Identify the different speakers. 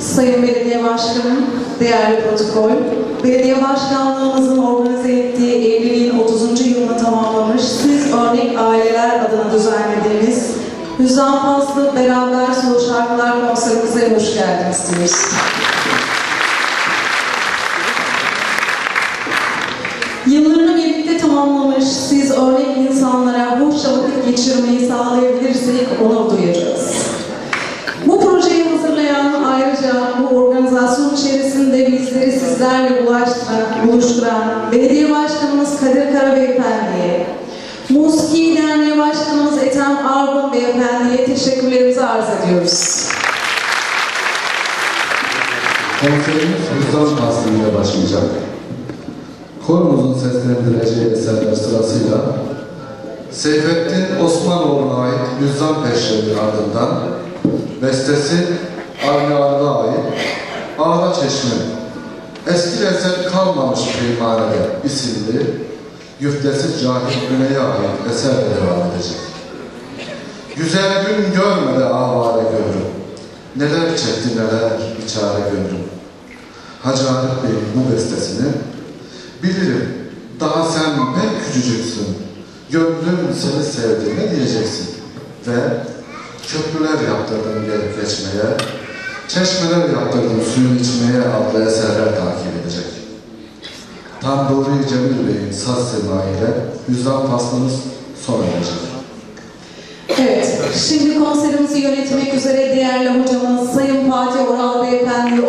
Speaker 1: Sayın Belediye Başkanım, değerli protokol, Belediye Başkanlığımızın organize ettiği evliliğin 30. yılını tamamlamış Siz Örnek Aileler adına düzenlediğimiz Hüzzam Fazlı Beraber Solo Şarkılar konserimize hoş geldiniz diyoruz. Geçirmeyi sağlayabilirsek onur duyacağız. Bizleri sizlerle bulaştıran, buluşturan Belediye Başkanımız Kadir Kara Beyefendi'ye, Muski Derneği Başkanımız Ethem Argun Beyefendi'ye teşekkürlerimizi arz ediyoruz.
Speaker 2: Konserimiz Hüsran Faslı'yla başlayacak. Korumuzun seslendireceği eserler sırasıyla Seyfettin Osmanoğlu'na ait Hüzzam Peşrevi ardından bestesi Avni Arı'na ait Ağla Çeşme Eski lezzet kalmamış kıymanede isimli güftesi Cahil Güney'e ait eserle devam edecek. Güzel gün görmedi avare gönlüm. Neler çekti neler biçare gönlüm. Hacı Arif Bey'in bu bestesini bilirim. Daha sen pek küçücüksün. Gönlüm seni sevdi diyeceksin? Ve köprüler yaptırdım gelip geçmeye, çeşmeler yaptırdım suyun içmeye adlı eserler takip edecek. Cemil Bey'in saz semaiyle Hüzzam faslımız sona erecek.
Speaker 1: Evet, şimdi konserimizi yönetmek üzere değerli hocamız Sayın Fatih Oral Beyefendi